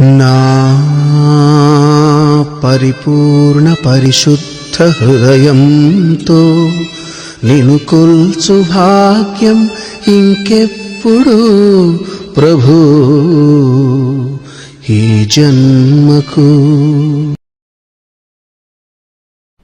నా పరిపూర్ణ పరిశుద్ధ హృదయంతో నిను కొల్చు భాగ్యం ఇంకెప్పుడు ప్రభు. ఈ జన్మకు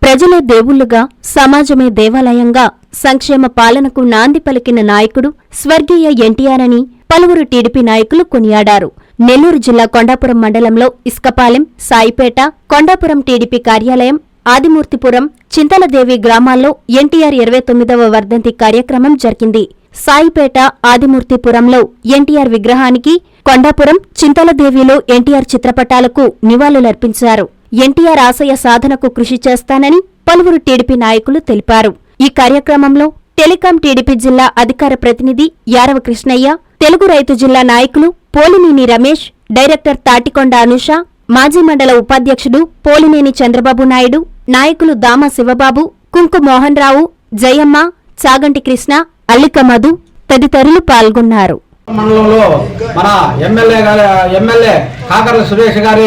ప్రజలే దేవుళ్ళుగా సమాజమే దేవాలయంగా సంక్షేమ పాలనకు నాంది పలికిన నాయకుడు స్వర్గీయ ఎన్టీఆర్ అని పలువురు టీడీపీ నాయకులు కొనియాడారు. నెల్లూరు జిల్లా కొండాపురం మండలంలో ఇస్కపాలెం సాయిపేట కొండాపురం టీడీపీ కార్యాలయం ఆదిమూర్తిపురం చింతలదేవి గ్రామాల్లో ఎన్టీఆర్ ఇరవై తొమ్మిదవ వర్ధంతి కార్యక్రమం జరిగింది. సాయిపేట ఆదిమూర్తిపురంలో ఎన్టీఆర్ విగ్రహానికి కొండాపురం చింతలదేవిలో ఎన్టీఆర్ చిత్రపటాలకు నివాళులర్పించారు. ఎన్టీఆర్ ఆశయ సాధనకు కృషి చేస్తానని పలువురు టీడీపీ నాయకులు తెలిపారు. ఈ కార్యక్రమంలో టెలికాం టీడీపీ జిల్లా అధికార ప్రతినిధి యారవ కృష్ణయ్య తెలుగు రైతు జిల్లా నాయకులు పోలినేని రమేష్ డైరెక్టర్ తాటికొండ అనుష మాజీ మండల ఉపాధ్యక్షుడు పోలినేని చంద్రబాబు నాయుడు నాయకులు దామ శివబాబు కుంకు మోహన్ రావు జయమ్మ చాగంటి కృష్ణ అల్లిక మధు తదితరులు పాల్గొన్నారు. మండలంలో మన ఎమ్మెల్యే గారి ఎమ్మెల్యే కాకర్ల సురేష్ గారి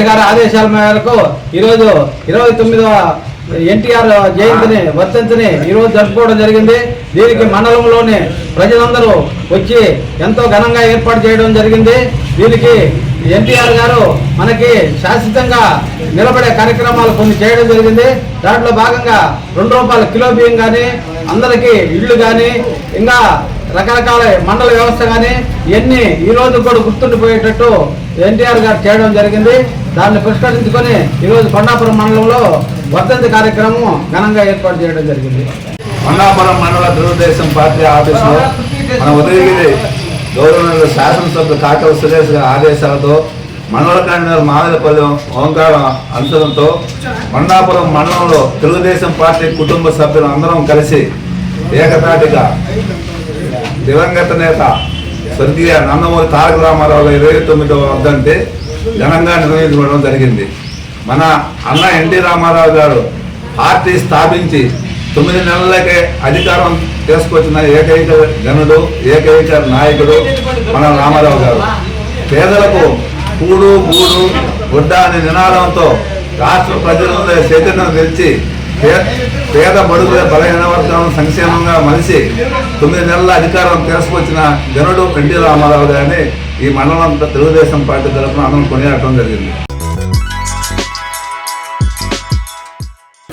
గారి ఆదేశాల మేరకు ఈరోజు ఇరవై తొమ్మిదవ ఎన్టీఆర్ జయంతిని వర్ధంతిని ఈరోజు జరుపుకోవడం జరిగింది. దీనికి మండలంలోని ప్రజలందరూ వచ్చి ఎంతో ఘనంగా ఏర్పాటు చేయడం జరిగింది. దీనికి ఎన్టీఆర్ గారు మనకి శాశ్వతంగా నిలబడే కార్యక్రమాలు కొన్ని చేయడం జరిగింది. దాంట్లో భాగంగా రెండు రూపాయల కిలో బియ్యం కానీ అందరికీ ఇళ్ళు కానీ ఇంకా రకరకాల మండల వ్యవస్థ కానీ ఇవన్నీ ఈ రోజు కూడా గుర్తుండిపోయేటట్టు ఎన్టీఆర్ గారు చేయడం జరిగింది. దాన్ని పురస్కరించుకొని ఈరోజు కొండాపురం మండలంలో వర్ధంతి కార్యక్రమం ఘనంగా ఏర్పాటు చేయడం జరిగింది. మంగాపురం మండల తెలుగుదేశం పార్టీ ఆఫీసులో మన ఉదయగిరి గౌరవ శాసనసభ్యులు కాకల సురేష్ గారి ఆదేశాలతో మండల కన్వీనర్ మామిడిపల్లి ఓంకార అంశంతో మండాపురం మండలంలో తెలుగుదేశం పార్టీ కుటుంబ సభ్యులు అందరం కలిసి ఏకతాటిగా దివంగత నేత స్వర్గీయ నందమూరి తారక రామారావు ఇరవై తొమ్మిదవ వర్ధంతి ఘనంగా నిర్వహించడం జరిగింది. మన అన్న ఎన్టీ రామారావు గారు పార్టీ స్థాపించి తొమ్మిది నెలలకే అధికారం తీసుకొచ్చిన ఏకైక జనుడు ఏకైక నాయకుడు మన రామారావు గారు. పేదలకు కూడు గూడు గుడ్డ అనే నినాదంతో రాష్ట్ర ప్రజల చైతన్యం తెచ్చి పే- పేద బడుగుల బలహీన వర్గాలను సంక్షేమంగా మలిసి తొమ్మిది నెలల అధికారం తీసుకొచ్చిన జనుడు ఎన్టీ రామారావు గారిని ఈ మండలం తెలుగుదేశం పార్టీ తరఫున అందరం కొనియాడటం జరిగింది.